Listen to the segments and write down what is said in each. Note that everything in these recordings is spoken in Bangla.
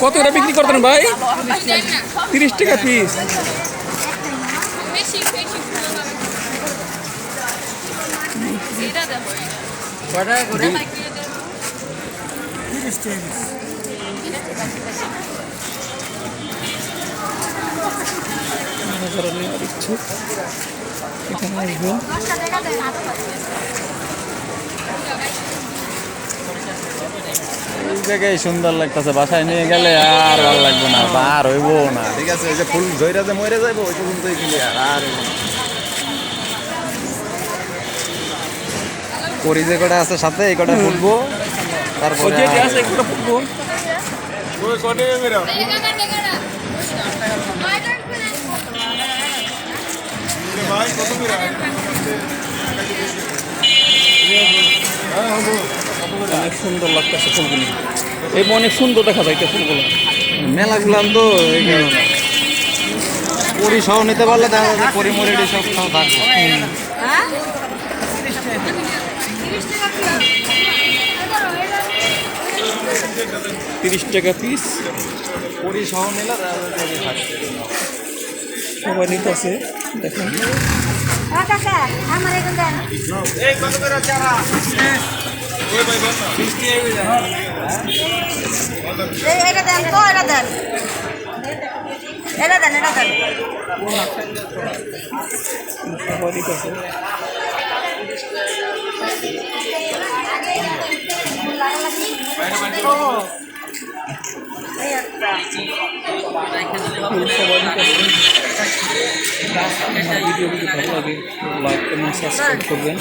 কত করে বিক্রি করতেন ভাই? তিরিশ টাকা পিস এখানে আসবেন এই জায়গায় সুন্দর লাগতেছে বাসায় নিয়ে গেলে আর ভালো লাগবে না আর হইব না। ঠিক আছে ওই যে ফুল ধইরা যে মরে যাইবো ওই আর। করি যে কটা আছে সাথে এই কটা ফুলবো ওই তারপরে যে আর- আছে একটা ফুটবো অনেক সুন্দর লাগতেছে ফুলগুলি। এই অনেক সুন্দর দেখা যাইতে ফুলগুলো। মেলা গুলাম তো এই কারণে পরি সহ নিতে পারলে দেখা যাচ্ছে পরি মরিডি সব সহ থাকবে তিরিশ টাকা পিস পরি সহ নিলে সবাই নিতেছে দেখেন। আমার এখন দেন। এই এটা দেন তো এটা দেন। এটা দেন এটা দেন। ভিডিও ভালো লাগে লাইক কমেন্ট সাবস্ক্রাইব করবেন।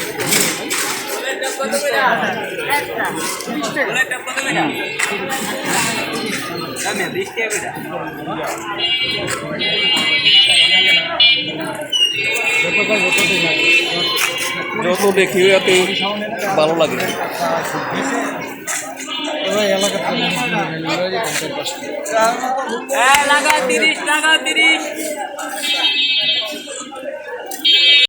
যত দেখি এতে ভালো লাগে লাগা তিরিশ টাকা তিরিশ